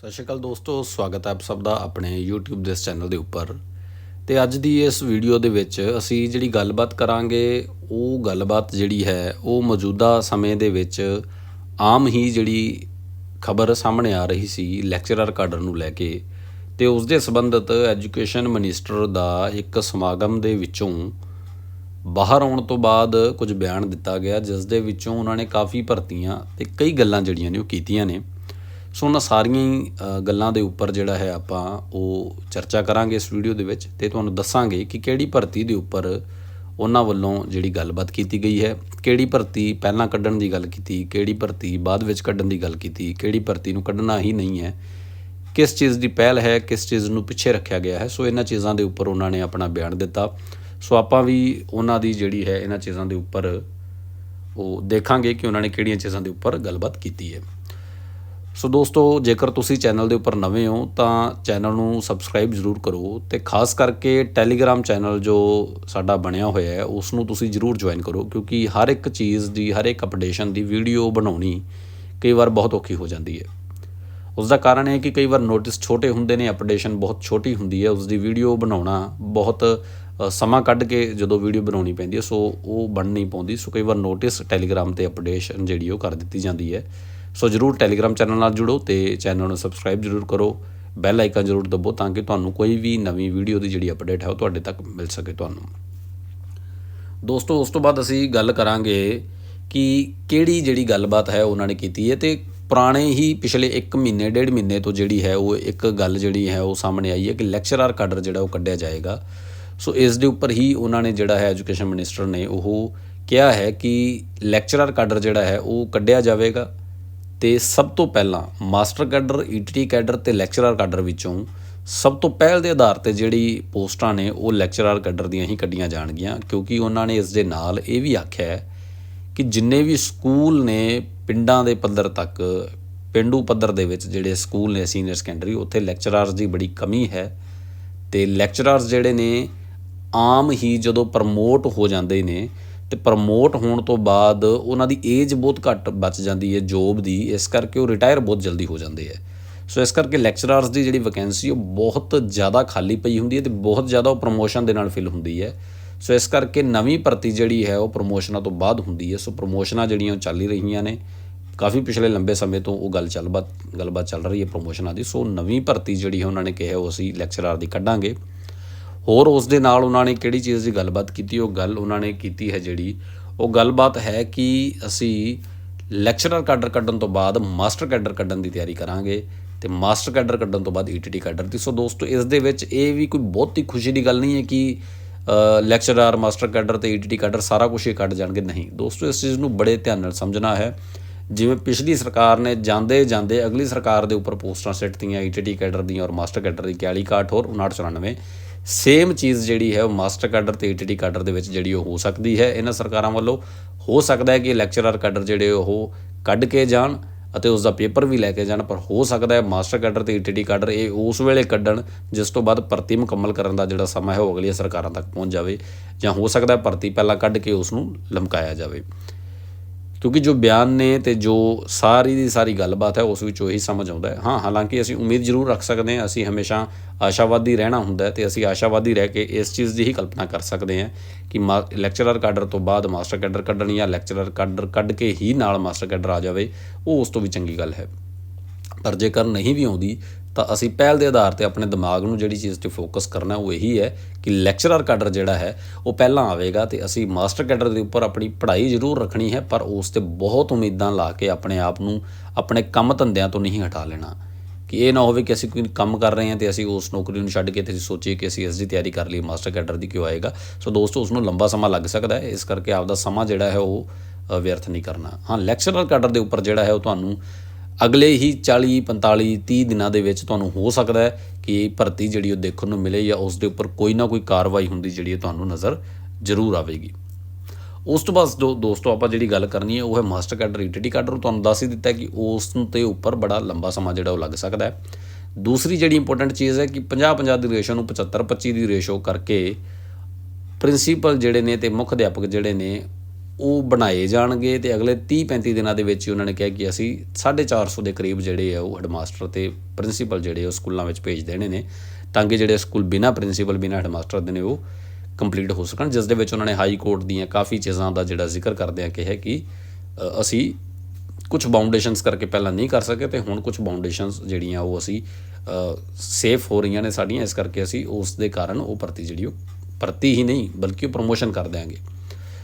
ਸਤਿ ਸ਼੍ਰੀ ਅਕਾਲ ਦੋਸਤੋ, ਸਵਾਗਤ ਹੈ ਆਪ ਸਭ ਦਾ ਆਪਣੇ YouTube ਦੇ ਇਸ ਚੈਨਲ ਦੇ ਉੱਪਰ। ਤੇ ਅੱਜ ਦੀ ਇਸ ਵੀਡੀਓ ਦੇ ਵਿੱਚ ਅਸੀਂ ਜਿਹੜੀ ਗੱਲਬਾਤ ਕਰਾਂਗੇ, ਉਹ ਗੱਲਬਾਤ ਜਿਹੜੀ ਹੈ, ਉਹ ਮੌਜੂਦਾ ਸਮੇਂ ਦੇ ਵਿੱਚ ਆਮ ਹੀ ਜਿਹੜੀ ਖਬਰ ਸਾਹਮਣੇ ਆ ਰਹੀ ਸੀ ਲੈਕਚਰਰ ਕਾਡਰ ਨੂੰ ਲੈ ਕੇ। ਤੇ ਉਸ ਦੇ ਸੰਬੰਧਿਤ ਐਜੂਕੇਸ਼ਨ ਮਿਨਿਸਟਰ ਦਾ ਇੱਕ ਸਮਾਗਮ ਦੇ ਵਿੱਚੋਂ ਬਾਹਰ ਆਉਣ ਤੋਂ ਬਾਅਦ ਕੁਝ ਬਿਆਨ ਦਿੱਤਾ ਗਿਆ, ਜਿਸ ਦੇ ਵਿੱਚੋਂ ਉਹਨਾਂ ਨੇ ਕਾਫੀ ਭਰਤੀਆਂ ਤੇ ਕਈ ਗੱਲਾਂ ਜਿਹੜੀਆਂ ਨੇ ਉਹ ਕੀਤੀਆਂ ਨੇ। ਸੋ ਉਹਨਾਂ ਸਾਰੀਆਂ ਹੀ ਗੱਲਾਂ ਦੇ ਉੱਪਰ ਜਿਹੜਾ ਹੈ ਆਪਾਂ ਉਹ ਚਰਚਾ ਕਰਾਂਗੇ ਇਸ ਵੀਡੀਓ ਦੇ ਵਿੱਚ ਤੇ ਤੁਹਾਨੂੰ ਦੱਸਾਂਗੇ ਕਿ ਕਿਹੜੀ ਭਰਤੀ ਦੇ ਉੱਪਰ ਉਹਨਾਂ ਵੱਲੋਂ ਜਿਹੜੀ ਗੱਲਬਾਤ ਕੀਤੀ ਗਈ ਹੈ, ਕਿਹੜੀ ਭਰਤੀ ਪਹਿਲਾਂ ਕੱਢਣ ਦੀ ਗੱਲ ਕੀਤੀ, ਕਿਹੜੀ ਭਰਤੀ ਬਾਅਦ ਵਿੱਚ ਕੱਢਣ ਦੀ ਗੱਲ ਕੀਤੀ, ਕਿਹੜੀ ਭਰਤੀ ਨੂੰ ਕੱਢਣਾ ਹੀ ਨਹੀਂ ਹੈ, ਕਿਸ ਚੀਜ਼ ਦੀ ਪਹਿਲ ਹੈ, ਕਿਸ ਚੀਜ਼ ਨੂੰ ਪਿੱਛੇ ਰੱਖਿਆ ਗਿਆ ਹੈ, ਸੋ ਇਹਨਾਂ ਚੀਜ਼ਾਂ ਦੇ ਉੱਪਰ ਉਹਨਾਂ ਨੇ ਆਪਣਾ ਬਿਆਨ ਦਿੱਤਾ। ਸੋ ਆਪਾਂ ਵੀ ਉਹਨਾਂ ਦੀ ਜਿਹੜੀ ਹੈ ਇਹਨਾਂ ਚੀਜ਼ਾਂ ਦੇ ਉੱਪਰ ਉਹ ਦੇਖਾਂਗੇ ਕਿ ਉਹਨਾਂ ਨੇ ਕਿਹੜੀਆਂ ਚੀਜ਼ਾਂ ਦੇ ਉੱਪਰ ਗੱਲਬਾਤ ਕੀਤੀ ਹੈ। ਸੋ ਦੋਸਤੋ, ਜੇਕਰ ਤੁਸੀਂ ਚੈਨਲ ਦੇ ਉੱਪਰ ਨਵੇਂ ਹੋ, ਤਾਂ ਚੈਨਲ ਨੂੰ ਸਬਸਕ੍ਰਾਈਬ ਜ਼ਰੂਰ ਕਰੋ ਤੇ ਖਾਸ ਕਰਕੇ ਟੈਲੀਗ੍ਰਾਮ ਚੈਨਲ ਜੋ ਸਾਡਾ ਬਣਿਆ ਹੋਇਆ ਹੈ, ਉਸ ਨੂੰ ਤੁਸੀਂ ਜ਼ਰੂਰ ਜੁਆਇਨ ਕਰੋ, ਕਿਉਂਕਿ ਹਰ ਇੱਕ ਚੀਜ਼ ਦੀ, ਹਰ ਇੱਕ ਅਪਡੇਸ਼ਨ ਦੀ ਵੀਡੀਓ ਬਣਾਉਣੀ ਕਈ ਵਾਰ ਬਹੁਤ ਔਖੀ ਹੋ ਜਾਂਦੀ ਹੈ। ਉਸ ਦਾ ਕਾਰਨ ਇਹ ਹੈ ਕਿ ਕਈ ਵਾਰ ਨੋਟਿਸ ਛੋਟੇ ਹੁੰਦੇ ਨੇ ਅਪਡੇਸ਼ਨ ਬਹੁਤ ਛੋਟੀ ਹੁੰਦੀ ਹੈ ਉਸ ਦੀ ਵੀਡੀਓ ਬਣਾਉਣਾ ਬਹੁਤ ਸਮਾਂ ਕੱਢ ਕੇ ਜਦੋਂ ਵੀਡੀਓ ਬਣਾਉਣੀ ਪੈਂਦੀ ਹੈ, ਸੋ ਉਹ ਬਣ ਨਹੀਂ ਪਾਉਂਦੀ। ਸੋ ਕਈ ਵਾਰ ਨੋਟਿਸ ਟੈਲੀਗ੍ਰਾਮ ਤੇ ਅਪਡੇਸ਼ਨ ਜਿਹੜੀ ਉਹ ਕਰ ਦਿੱਤੀ ਜਾਂਦੀ ਹੈ। ਸੋ ਜਰੂਰ ਟੈਲੀਗ੍ਰਾਮ ਚੈਨਲ ਨਾਲ ਜੁੜੋ ਤੇ ਚੈਨਲ ਨੂੰ ਸਬਸਕ੍ਰਾਈਬ ਜਰੂਰ ਕਰੋ। ਬੈਲ ਆਈਕਨ ਜਰੂਰ ਦਬੋ ਤਾਂ ਕਿ ਤੁਹਾਨੂੰ ਕੋਈ ਵੀ ਨਵੀਂ ਵੀਡੀਓ ਦੀ ਜਿਹੜੀ ਅਪਡੇਟ ਹੈ ਉਹ ਤੁਹਾਡੇ ਤੱਕ ਮਿਲ ਸਕੇ ਤੁਹਾਨੂੰ। ਦੋਸਤੋ, ਉਸ ਤੋਂ ਬਾਅਦ ਅਸੀਂ ਗੱਲ ਕਰਾਂਗੇ ਕਿ ਕਿਹੜੀ ਜਿਹੜੀ ਗੱਲਬਾਤ ਹੈ ਉਹਨਾਂ ਨੇ ਕੀਤੀ ਹੈ ਤੇ ਪੁਰਾਣੇ ਹੀ ਪਿਛਲੇ 1 ਮਹੀਨੇ, ਡੇਢ ਮਹੀਨੇ ਤੋਂ ਜਿਹੜੀ ਹੈ ਉਹ ਇੱਕ ਗੱਲ ਜਿਹੜੀ ਹੈ ਉਹ ਸਾਹਮਣੇ ਆਈ ਹੈ ਕਿ ਲੈਕਚਰਰ ਕਾਡਰ ਜਿਹੜਾ ਉਹ ਕੱਢਿਆ ਜਾਏਗਾ। ਸੋ ਇਸ ਦੇ ਉੱਪਰ ਹੀ ਉਹਨਾਂ ਨੇ ਜਿਹੜਾ ਹੈ ਐਜੂਕੇਸ਼ਨ ਮਿਨਿਸਟਰ ਨੇ ਉਹ ਕਿਹਾ ਹੈ ਕਿ ਲੈਕਚਰਰ ਕਾਡਰ ਜਿਹੜਾ ਹੈ ਉਹ ਕੱਢਿਆ ਜਾਵੇਗਾ। ਤੇ ਸਭ ਤੋਂ ਪਹਿਲਾਂ ਮਾਸਟਰ ਕੈਡਰ ਈਟੀਟੀ ਕੈਡਰ ਤੇ ਲੈਕਚਰਰ ਕੈਡਰ ਵਿੱਚੋਂ ਸਭ ਤੋਂ ਪਹਿਲ ਦੇ ਆਧਾਰ ਤੇ ਜਿਹੜੀ ਪੋਸਟਾਂ ਨੇ ਉਹ ਲੈਕਚਰਰ ਕੈਡਰ ਦੀਆਂ ਹੀ ਕੱਢੀਆਂ ਜਾਣਗੀਆਂ, ਕਿਉਂਕਿ ਉਹਨਾਂ ਨੇ ਇਸ ਦੇ ਨਾਲ ਇਹ ਵੀ ਆਖਿਆ ਹੈ ਕਿ ਜਿੰਨੇ ਵੀ ਸਕੂਲ ਨੇ ਪਿੰਡਾਂ ਦੇ ਪੱਧਰ ਤੱਕ, ਪਿੰਡੂ ਪੱਧਰ ਦੇ ਵਿੱਚ ਜਿਹੜੇ ਸਕੂਲ ਨੇ ਸੀਨੀਅਰ ਸੈਕੰਡਰੀ, ਉੱਥੇ ਲੈਕਚਰਰਸ ਦੀ ਬੜੀ ਕਮੀ ਹੈ ਤੇ ਲੈਕਚਰਰਸ ਜਿਹੜੇ ਨੇ ਆਮ ਹੀ ਜਦੋਂ ਪ੍ਰਮੋਟ ਹੋ ਜਾਂਦੇ ਨੇ ਅਤੇ ਪ੍ਰਮੋਟ ਹੋਣ ਤੋਂ ਬਾਅਦ ਉਹਨਾਂ ਦੀ ਏਜ ਬਹੁਤ ਘੱਟ ਬਚ ਜਾਂਦੀ ਹੈ ਜੋਬ ਦੀ, ਇਸ ਕਰਕੇ ਉਹ ਰਿਟਾਇਰ ਬਹੁਤ ਜਲਦੀ ਹੋ ਜਾਂਦੇ ਹੈ ਸੋ ਇਸ ਕਰਕੇ ਲੈਕਚਰਰਸ ਦੀ ਜਿਹੜੀ ਵੈਕੈਂਸੀ ਉਹ ਬਹੁਤ ਜ਼ਿਆਦਾ ਖਾਲੀ ਪਈ ਹੁੰਦੀ ਹੈ ਤੇ ਬਹੁਤ ਜ਼ਿਆਦਾ ਉਹ ਪ੍ਰਮੋਸ਼ਨ ਦੇ ਨਾਲ ਫਿਲ ਹੁੰਦੀ ਹੈ। ਸੋ ਇਸ ਕਰਕੇ ਨਵੀਂ ਭਰਤੀ ਜਿਹੜੀ ਹੈ ਉਹ ਪ੍ਰਮੋਸ਼ਨਾਂ ਤੋਂ ਬਾਅਦ ਹੁੰਦੀ ਹੈ। ਸੋ ਪ੍ਰਮੋਸ਼ਨਾਂ ਜਿਹੜੀਆਂ ਉਹ ਚੱਲ ਹੀ ਰਹੀਆਂ ਨੇ। ਕਾਫੀ ਪਿਛਲੇ ਲੰਬੇ ਸਮੇਂ ਤੋਂ ਉਹ ਗੱਲ ਚੱਲਬਾਤ ਗੱਲਬਾਤ ਚੱਲ ਰਹੀ ਹੈ ਪ੍ਰਮੋਸ਼ਨਾਂ ਦੀ। ਸੋ ਨਵੀਂ ਭਰਤੀ ਜਿਹੜੀ ਹੈ ਉਹਨਾਂ ਨੇ ਕਿਹਾ ਉਹ ਅਸੀਂ ਲੈਕਚਰਰ ਦੀ ਕੱਢਾਂਗੇ। ਹੋਰ ਉਸ ਦੇ ਨਾਲ ਉਹਨਾਂ ਨੇ ਕਿਹੜੀ ਚੀਜ਼ ਦੀ ਗੱਲਬਾਤ ਕੀਤੀ? ਉਹ ਗੱਲ ਉਹਨਾਂ ਨੇ ਕੀਤੀ ਹੈ ਜਿਹੜੀ, ਉਹ ਗੱਲਬਾਤ ਹੈ ਕਿ ਅਸੀਂ ਲੈਕਚਰਰ ਕੈਡਰ ਕੱਢਣ ਤੋਂ ਬਾਅਦ ਮਾਸਟਰ ਕੈਡਰ ਕੱਢਣ ਦੀ ਤਿਆਰੀ ਕਰਾਂਗੇ ਤੇ ਮਾਸਟਰ ਕੈਡਰ ਕੱਢਣ ਤੋਂ ਬਾਅਦ ਈਟੀਟੀ ਕੈਡਰ ਦੀ। ਸੋ ਦੋਸਤੋ, ਇਸ ਦੇ ਵਿੱਚ ਇਹ ਵੀ ਕੋਈ ਬਹੁਤੀ ਖੁਸ਼ੀ ਦੀ ਗੱਲ ਨਹੀਂ ਹੈ ਕਿ ਲੈਕਚਰਰ ਮਾਸਟਰ ਕੈਡਰ ਤੇ ਈਟੀਟੀ ਕੈਡਰ ਸਾਰਾ ਕੁਝ ਹੀ ਕੱਢ ਜਾਣਗੇ। ਨਹੀਂ, ਦੋਸਤੋ, ਇਸ ਚੀਜ਼ ਨੂੰ ਬੜੇ ਧਿਆਨ ਨਾਲ ਸਮਝਣਾ ਹੈ। ਜਿਵੇਂ ਪਿਛਲੀ ਸਰਕਾਰ ਨੇ ਜਾਂਦੇ ਜਾਂਦੇ ਅਗਲੀ ਸਰਕਾਰ ਦੇ ਉੱਪਰ ਪੋਸਟਾਂ ਸਿੱਟਤੀਆਂ ਈਟੀਟੀ ਕੈਡਰ ਦੀਆਂ ਔਰ ਮਾਸਟਰ ਕੈਡਰ ਦੀ 4161 ਹੋਰ 5994 ਸੇਮ ਚੀਜ਼ ਜਿਹੜੀ ਹੈ ਉਹ ਮਾਸਟਰ ਕੈਡਰ ਤੇ ਈਟੀਟੀ ਕਾਡਰ ਦੇ ਵਿੱਚ ਜਿਹੜੀ ਉਹ ਹੋ ਸਕਦੀ ਹੈ। ਇਹਨਾਂ ਸਰਕਾਰਾਂ ਵੱਲੋਂ ਹੋ ਸਕਦਾ ਹੈ ਕਿ ਲੈਕਚਰਰ ਕੈਡਰ ਜਿਹੜੇ ਉਹ ਕੱਢ ਕੇ ਜਾਣ ਅਤੇ ਉਸ ਦਾ ਪੇਪਰ ਵੀ ਲੈ ਕੇ ਜਾਣ, ਪਰ ਹੋ ਸਕਦਾ ਹੈ ਮਾਸਟਰ ਕੈਡਰ ਤੇ ਈਟੀਟੀ ਕੈਡਰ ਇਹ ਉਸ ਵੇਲੇ ਕੱਢਣ, ਜਿਸ ਤੋਂ ਬਾਅਦ ਭਰਤੀ ਮੁਕੰਮਲ ਕਰਨ ਦਾ ਜਿਹੜਾ ਸਮਾਂ ਹੈ ਉਹ ਅਗਲੀਆਂ ਸਰਕਾਰਾਂ ਤੱਕ ਪਹੁੰਚ ਜਾਵੇ ਜਾਂ ਹੋ ਸਕਦਾ ਹੈ ਭਰਤੀ ਪਹਿਲਾਂ ਕੱਢ ਕੇ ਉਸ ਨੂੰ ਲਮਕਾਇਆ ਜਾਵੇ। ਕਿਉਂਕਿ ਜੋ ਬਿਆਨ ਨੇ ਤੇ ਜੋ ਸਾਰੀ ਦੀ ਸਾਰੀ ਗੱਲਬਾਤ ਹੈ, ਉਸ ਵਿੱਚ ਉਹੀ ਸਮਝ ਆਉਂਦਾ ਹੈ। ਹਾਂ, ਹਾਲਾਂਕਿ ਅਸੀਂ ਉਮੀਦ ਜ਼ਰੂਰ ਰੱਖ ਸਕਦੇ ਹਾਂ, ਅਸੀਂ ਹਮੇਸ਼ਾ ਆਸ਼ਾਵਾਦੀ ਰਹਿਣਾ ਹੁੰਦਾ ਹੈ ਤੇ ਅਸੀਂ ਆਸ਼ਾਵਾਦੀ ਰਹਿ ਕੇ ਇਸ ਚੀਜ਼ ਦੀ ਹੀ ਕਲਪਨਾ ਕਰ ਸਕਦੇ ਹਾਂ ਕਿ ਲੈਕਚਰਰ ਕਾਡਰ ਤੋਂ ਬਾਅਦ ਮਾਸਟਰ ਕੈਡਰ ਕੱਢਣ ਜਾਂ ਲੈਕਚਰਰ ਕਾਡਰ ਕੱਢ ਕੇ ਹੀ ਨਾਲ ਮਾਸਟਰ ਕੈਡਰ ਆ ਜਾਵੇ, ਉਹ ਉਸ ਤੋਂ ਵੀ ਚੰਗੀ ਗੱਲ ਹੈ। ਪਰ ਜੇਕਰ ਨਹੀਂ ਵੀ ਆਉਂਦੀ ਤਾਂ ਅਸੀਂ ਪਹਿਲ ਦੇ ਆਧਾਰ ਤੇ ਆਪਣੇ ਦਿਮਾਗ ਨੂੰ ਜਿਹੜੀ ਚੀਜ਼ ਤੇ ਫੋਕਸ ਕਰਨਾ ਉਹ ਇਹੀ ਹੈ ਕਿ ਲੈਕਚਰਰ ਕੈਡਰ ਜਿਹੜਾ ਹੈ, ਉਹ ਪਹਿਲਾਂ ਆਵੇਗਾ ਤੇ ਅਸੀਂ ਮਾਸਟਰ ਕੈਡਰ ਦੇ ਉੱਪਰ ਆਪਣੀ ਪੜ੍ਹਾਈ ਜ਼ਰੂਰ ਰੱਖਣੀ ਹੈ, ਪਰ ਉਸ ਤੇ ਬਹੁਤ ਉਮੀਦਾਂ ਲਾ ਕੇ ਆਪਣੇ ਆਪ ਨੂੰ ਆਪਣੇ ਕੰਮ ਧੰਦਿਆਂ ਤੋਂ ਨਹੀਂ ਹਟਾ ਲੈਣਾ। ਕਿ ਇਹ ਨਾ ਹੋਵੇ ਕਿ ਅਸੀਂ ਕੋਈ ਕੰਮ ਕਰ ਰਹੇ ਹਾਂ ਤੇ ਅਸੀਂ ਉਸ ਨੌਕਰੀ ਨੂੰ ਛੱਡ ਕੇ ਤੇ ਅਸੀਂ ਸੋਚੀਏ ਕਿ ਅਸੀਂ ਇਸ ਦੀ ਤਿਆਰੀ ਕਰ ਲਈ ਮਾਸਟਰ ਕੈਡਰ ਦੀ ਕਿਉਂ ਆਏਗਾ। ਸੋ ਦੋਸਤੋ ਉਸ ਨੂੰ ਲੰਬਾ ਸਮਾਂ ਲੱਗ ਸਕਦਾ ਹੈ, ਇਸ ਕਰਕੇ ਆਪਦਾ ਸਮਾਂ ਜਿਹੜਾ ਹੈ ਉਹ ਵਿਅਰਥ ਨਹੀਂ ਕਰਨਾ। ਹਾਂ ਲੈਕਚਰਰ ਕੈਡਰ ਦੇ ਉੱਪਰ ਜਿਹੜਾ ਹੈ ਉਹ ਤੁਹਾਨੂੰ ਅਗਲੇ ਹੀ 40 45 30 ਦਿਨਾਂ ਦੇ ਵਿੱਚ ਤੁਹਾਨੂੰ ਹੋ ਸਕਦਾ ਹੈ ਕਿ ਭਰਤੀ ਜਿਹੜੀ ਉਹ ਦੇਖਣ ਨੂੰ ਮਿਲੇ ਜਾਂ ਉਸ ਦੇ ਉੱਪਰ ਕੋਈ ਨਾ ਕੋਈ ਕਾਰਵਾਈ ਹੁੰਦੀ ਜਿਹੜੀ ਤੁਹਾਨੂੰ ਨਜ਼ਰ ਜ਼ਰੂਰ ਆਵੇਗੀ। ਉਸ ਤੋਂ ਬਾਅਦ ਦੋ- ਦੋਸਤੋ, ਆਪਾਂ ਜਿਹੜੀ ਗੱਲ ਕਰਨੀ ਹੈ, ਉਹ ਹੈ ਮਾਸਟਰ ਕੈਡਰ ਈਟੀਟੀ ਕਾਡਰ ਤੁਹਾਨੂੰ ਦੱਸ ਹੀ ਦਿੱਤਾ ਕਿ ਉਸ ਤੇ ਉੱਪਰ ਬੜਾ ਲੰਬਾ ਸਮਾਂ ਜਿਹੜਾ ਉਹ ਲੱਗ ਸਕਦਾ ਹੈ। ਦੂਸਰੀ ਜਿਹੜੀ ਇੰਪੋਰਟੈਂਟ ਚੀਜ਼ ਹੈ ਕਿ 50 50 ਦੀ ਰੇਸ਼ੋ ਨੂੰ 75 25 ਦੀ ਰੇਸ਼ੋ ਕਰਕੇ ਪ੍ਰਿੰਸੀਪਲ ਜਿਹੜੇ ਨੇ ਤੇ ਮੁੱਖ ਅਧਿਆਪਕ ਜਿਹੜੇ ਨੇ ਉਹ ਬਣਾਏ ਜਾਣਗੇ ਤੇ ਅਗਲੇ 30 35 ਦਿਨਾਂ ਦੇ ਵਿੱਚ ਹੀ ਉਹਨਾਂ ਨੇ ਕਿਹਾ ਕਿ ਅਸੀਂ 450 ਦੇ ਕਰੀਬ ਜਿਹੜੇ ਆ ਉਹ ਹੈਡਮਾਸਟਰ ਤੇ ਪ੍ਰਿੰਸੀਪਲ ਜਿਹੜੇ ਉਹ ਸਕੂਲਾਂ ਵਿੱਚ ਭੇਜ ਦੇਣੇ ਨੇ ਤਾਂ ਕਿ ਜਿਹੜੇ ਸਕੂਲ ਬਿਨਾ ਪ੍ਰਿੰਸੀਪਲ, ਬਿਨਾ ਹੈਡਮਾਸਟਰ ਦੇ ਨੇ ਉਹ ਕੰਪਲੀਟ ਹੋ ਸਕਣ, ਜਿਸ ਦੇ ਵਿੱਚ ਉਹਨਾਂ ਨੇ ਹਾਈ ਕੋਰਟ ਦੀਆਂ ਕਾਫੀ ਚੀਜ਼ਾਂ ਦਾ ਜਿਹੜਾ ਜ਼ਿਕਰ ਕਰਦੇ ਆ ਕਿਹਾ ਕਿ ਅਸੀਂ ਕੁਝ ਬਾਉਂਡੇਸ਼ਨਸ ਕਰਕੇ ਪਹਿਲਾਂ ਨਹੀਂ ਕਰ ਸਕੇ ਤੇ ਹੁਣ ਕੁਝ ਬਾਉਂਡੇਸ਼ਨਸ ਜਿਹੜੀਆਂ ਉਹ ਅਸੀਂ ਸੇਫ ਹੋ ਰਹੀਆਂ ਨੇ ਸਾਡੀਆਂ, ਇਸ ਕਰਕੇ ਅਸੀਂ ਉਸ ਦੇ ਕਾਰਨ ਉਹ ਭਰਤੀ ਜਿਹੜੀ ਉਹ ਭਰਤੀ ਹੀ ਨਹੀਂ, ਬਲਕਿ ਉਹ ਪ੍ਰੋਮੋਸ਼ਨ ਕਰ ਦਿਆਂਗੇ।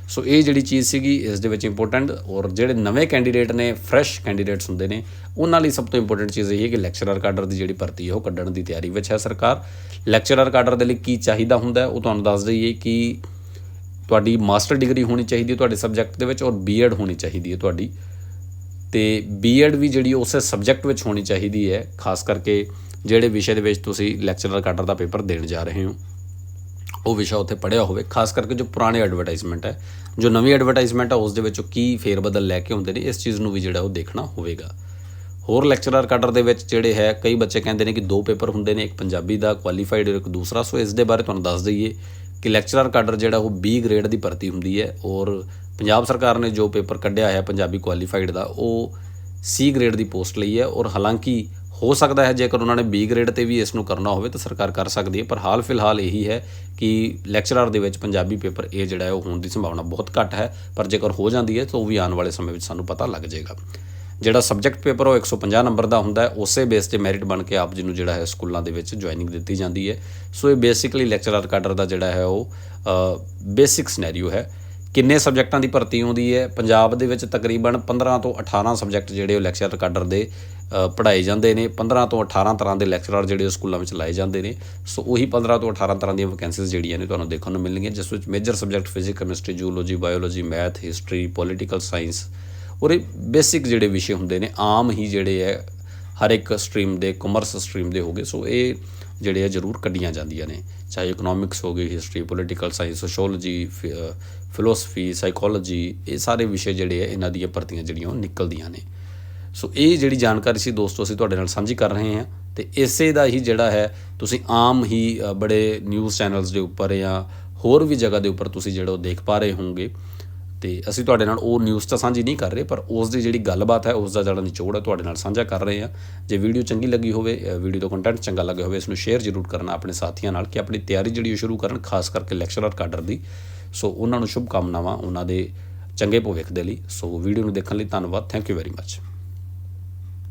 ਸੋ ਇਹ ਜਿਹੜੀ ਚੀਜ਼ ਸੀਗੀ, ਇਸ ਦੇ ਵਿੱਚ ਇੰਪੋਰਟੈਂਟ ਔਰ ਜਿਹੜੇ ਨਵੇਂ ਕੈਂਡੀਡੇਟ ਨੇ ਫਰੈਸ਼ ਕੈਂਡੀਡੇਟਸ ਹੁੰਦੇ ਨੇ, ਉਹਨਾਂ ਲਈ ਸਭ ਤੋਂ ਇੰਪੋਰਟੈਂਟ ਚੀਜ਼ ਇਹ ਹੈ ਕਿ ਲੈਕਚਰਰ ਕਾਡਰ ਦੀ ਜਿਹੜੀ ਭਰਤੀ ਹੈ, ਉਹ ਕੱਢਣ ਦੀ ਤਿਆਰੀ ਵਿੱਚ ਹੈ ਸਰਕਾਰ। ਲੈਕਚਰਰ ਕਾਡਰ ਦੇ ਲਈ ਕੀ ਚਾਹੀਦਾ ਹੁੰਦਾ ਉਹ ਤੁਹਾਨੂੰ ਦੱਸ ਦਈਏ ਕਿ ਤੁਹਾਡੀ ਮਾਸਟਰ ਡਿਗਰੀ ਹੋਣੀ ਚਾਹੀਦੀ ਹੈ ਤੁਹਾਡੇ ਸਬਜੈਕਟ ਦੇ ਵਿੱਚ ਔਰ ਬੀਐਡ ਹੋਣੀ ਚਾਹੀਦੀ ਹੈ ਤੁਹਾਡੀ। ਤੇ ਬੀਐਡ ਵੀ ਜਿਹੜੀ ਉਸੇ ਸਬਜੈਕਟ ਵਿੱਚ ਹੋਣੀ ਚਾਹੀਦੀ ਹੈ, ਖਾਸ ਕਰਕੇ ਜਿਹੜੇ ਵਿਸ਼ੇ ਦੇ ਵਿੱਚ ਤੁਸੀਂ ਲੈਕਚਰਰ ਕਾਡਰ ਦਾ ਪੇਪਰ ਦੇਣ ਜਾ ਰਹੇ ਹੋ। ਉਹ ਵਿਸ਼ਾ ਉੱਥੇ ਪੜਿਆ ਹੋਵੇ, ਖਾਸ ਕਰਕੇ ਜੋ ਪੁਰਾਣੇ ਐਡਵਰਟਾਈਜ਼ਮੈਂਟ ਹੈ, ਜੋ ਨਵੀਂ ਐਡਵਰਟਾਈਜ਼ਮੈਂਟ ਹੈ, ਉਸ ਦੇ ਵਿੱਚੋਂ ਕੀ ਫੇਰ ਬਦਲ ਲੈ ਕੇ ਆਉਂਦੇ ਨੇ, ਇਸ ਚੀਜ਼ ਨੂੰ ਵੀ ਜਿਹੜਾ ਉਹ ਦੇਖਣਾ ਹੋਵੇਗਾ। ਹੋਰ ਲੈਕਚਰਰ ਕਾਡਰ ਦੇ ਵਿੱਚ ਜਿਹੜੇ ਹੈ, ਕਈ ਬੱਚੇ ਕਹਿੰਦੇ ਨੇ ਕਿ ਦੋ ਪੇਪਰ ਹੁੰਦੇ ਨੇ, ਇੱਕ ਪੰਜਾਬੀ ਦਾ ਕੁਆਲੀਫਾਈਡ ਔਰ ਇੱਕ ਦੂਸਰਾ, ਸੋ ਇਸ ਦੇ ਬਾਰੇ ਤੁਹਾਨੂੰ ਦੱਸ ਦਈਏ ਕਿ ਲੈਕਚਰਰ ਕਾਡਰ ਜਿਹੜਾ ਉਹ B ਗ੍ਰੇਡ ਦੀ ਭਰਤੀ ਹੁੰਦੀ ਹੈ ਔਰ ਪੰਜਾਬ ਸਰਕਾਰ ਨੇ ਜੋ ਪੇਪਰ ਕੱਢਿਆ ਹੈ ਪੰਜਾਬੀ ਕੁਆਲੀਫਾਈਡ ਦਾ, ਉਹ C ਗ੍ਰੇਡ ਦੀ ਪੋਸਟ ਲਈ ਹੈ ਔਰ ਹਾਲਾਂਕਿ ਹੋ ਸਕਦਾ ਹੈ, ਜੇਕਰ ਉਹਨਾਂ ਨੇ ਬੀ ਗ੍ਰੇਡ ਤੇ ਵੀ ਇਸ ਨੂੰ ਕਰਨਾ ਹੋਵੇ ਤਾਂ ਸਰਕਾਰ ਕਰ ਸਕਦੀ ਹੈ, ਪਰ ਹਾਲ ਫਿਲਹਾਲ ਇਹੀ ਹੈ ਕਿ ਲੈਕਚਰਰ ਦੇ ਵਿੱਚ ਪੰਜਾਬੀ ਪੇਪਰ ਇਹ ਜਿਹੜਾ ਹੈ, ਉਹ ਹੋਣ ਦੀ ਸੰਭਾਵਨਾ ਬਹੁਤ ਘੱਟ ਹੈ, ਪਰ ਜੇਕਰ ਹੋ ਜਾਂਦੀ ਹੈ ਤਾਂ ਉਹ ਵੀ ਆਉਣ ਵਾਲੇ ਸਮੇਂ ਵਿੱਚ ਸਾਨੂੰ ਪਤਾ ਲੱਗ ਜਾਏਗਾ। ਜਿਹੜਾ ਸਬਜੈਕਟ ਪੇਪਰ ਉਹ 150 ਨੰਬਰ ਦਾ ਹੁੰਦਾ ਹੈ, ਉਸੇ ਬੇਸ ਤੇ ਮੈਰਿਟ ਬਣ ਕੇ ਆਪ ਜੀ ਨੂੰ ਜਿਹੜਾ ਹੈ ਸਕੂਲਾਂ ਦੇ ਵਿੱਚ ਜੁਆਇਨਿੰਗ ਦਿੱਤੀ ਜਾਂਦੀ ਹੈ। ਸੋ ਇਹ ਬੇਸਿਕਲੀ ਲੈਕਚਰਰ ਕਾਡਰ ਦਾ ਜਿਹੜਾ ਹੈ ਉਹ ਬੇਸਿਕ ਸਿਨੈਰੀਓ ਹੈ। ਕਿੰਨੇ ਸਬਜੈਕਟਾਂ ਦੀ ਭਰਤੀ ਆਉਂਦੀ ਹੈ? ਪੰਜਾਬ ਦੇ ਵਿੱਚ ਤਕਰੀਬਨ 15 ਤੋਂ 18 ਸਬਜੈਕਟ ਜਿਹੜੇ ਉਹ ਲੈਕਚਰਰ ਕਾਡਰ ਦੇ ਅ, ਪੜ੍ਹਾਏ ਜਾਂਦੇ ਨੇ। 15 ਤੋਂ 18 ਤਰ੍ਹਾਂ ਦੇ ਲੈਕਚਰਰ ਜਿਹੜੇ ਉਹ ਸਕੂਲਾਂ ਵਿੱਚ ਲਾਏ ਜਾਂਦੇ ਨੇ। ਸੋ ਉਹੀ 15 ਤੋਂ 18 ਤਰ੍ਹਾਂ ਦੀਆਂ ਵੈਕੈਂਸੀਜ਼ ਜਿਹੜੀਆਂ ਨੇ ਤੁਹਾਨੂੰ ਦੇਖਣ ਨੂੰ ਮਿਲਣਗੀਆਂ ਜਿਸ ਵਿੱਚ major subject physics chemistry zoology biology math history political science ਔਰ ਇਹ ਬੇਸਿਕ ਜਿਹੜੇ ਵਿਸ਼ੇ ਹੁੰਦੇ ਨੇ ਆਮ ਹੀ ਜਿਹੜੇ ਹੈ ਹਰ ਇੱਕ ਸਟਰੀਮ ਦੇ ਕਾਮਰਸ ਸਟਰੀਮ ਦੇ ਹੋਗੇ ਸੋ ਇਹ ਜਿਹੜੇ ਆ ਜ਼ਰੂਰ ਕੱਢੀਆਂ ਜਾਂਦੀਆਂ ਨੇ। ਚਾਹੇ ਇਕਨੋਮਿਕਸ ਹੋ ਗਈ history political science sociology philosophy psychology ਇਹ ਸਾਰੇ ਵਿਸ਼ੇ ਜਿਹੜੇ ਆ ਇਹਨਾਂ ਦੀਆਂ ਭਰਤੀਆਂ ਜਿਹੜੀਆਂ ਉਹ ਨਿਕਲਦੀਆਂ ਨੇ। ਸੋ ਇਹ ਜਿਹੜੀ ਜਾਣਕਾਰੀ ਸੀ ਦੋਸਤੋ, ਅਸੀਂ ਤੁਹਾਡੇ ਨਾਲ ਸਾਂਝੀ ਕਰ ਰਹੇ ਹਾਂ ਤੇ ਇਸੇ ਦਾ ਹੀ ਜਿਹੜਾ ਹੈ, ਤੁਸੀਂ ਆਮ ਹੀ ਬੜੇ ਨਿਊਜ਼ ਚੈਨਲਸ ਦੇ ਉੱਪਰ ਜਾਂ ਹੋਰ ਵੀ ਜਗ੍ਹਾ ਦੇ ਉੱਪਰ ਤੁਸੀਂ ਜਿਹੜਾ ਉਹ ਦੇਖ ਪਾ ਰਹੇ ਹੋਵੋਗੇ। ਤੇ ਅਸੀਂ ਤੁਹਾਡੇ ਨਾਲ ਉਹ ਨਿਊਜ਼ ਤਾਂ ਸਾਂਝੀ ਨਹੀਂ ਕਰ ਰਹੇ, ਪਰ ਉਸ ਦੀ ਜਿਹੜੀ ਗੱਲਬਾਤ ਹੈ, ਉਸ ਦਾ ਜਿਹੜਾ ਨਿਚੋੜ ਹੈ, ਤੁਹਾਡੇ ਨਾਲ ਸਾਂਝਾ ਕਰ ਰਹੇ ਹਾਂ। ਜੇ ਵੀਡੀਓ ਚੰਗੀ ਲੱਗੀ ਹੋਵੇ ਵੀਡੀਓ ਦਾ ਕੰਟੈਂਟ ਚੰਗਾ ਲੱਗਿਆ ਹੋਵੇ, ਇਸ ਨੂੰ ਸ਼ੇਅਰ ਜ਼ਰੂਰ ਕਰਨਾ ਆਪਣੇ ਸਾਥੀਆਂ ਨਾਲ ਕਿ ਆਪਣੀ ਤਿਆਰੀ ਜਿਹੜੀ ਉਹ ਸ਼ੁਰੂ ਕਰਨ, ਖਾਸ ਕਰਕੇ ਲੈਕਚਰਰ ਕਾਡਰ ਦੀ। ਸੋ ਉਹਨਾਂ ਨੂੰ ਸ਼ੁਭ ਕਾਮਨਾਵਾਂ ਉਹਨਾਂ ਦੇ ਚੰਗੇ ਭਵਿੱਖ ਦੇ ਲਈ। ਸੋ ਵੀਡੀਓ ਨੂੰ ਦੇਖਣ ਲਈ ਧੰਨਵਾਦ। Thank you very much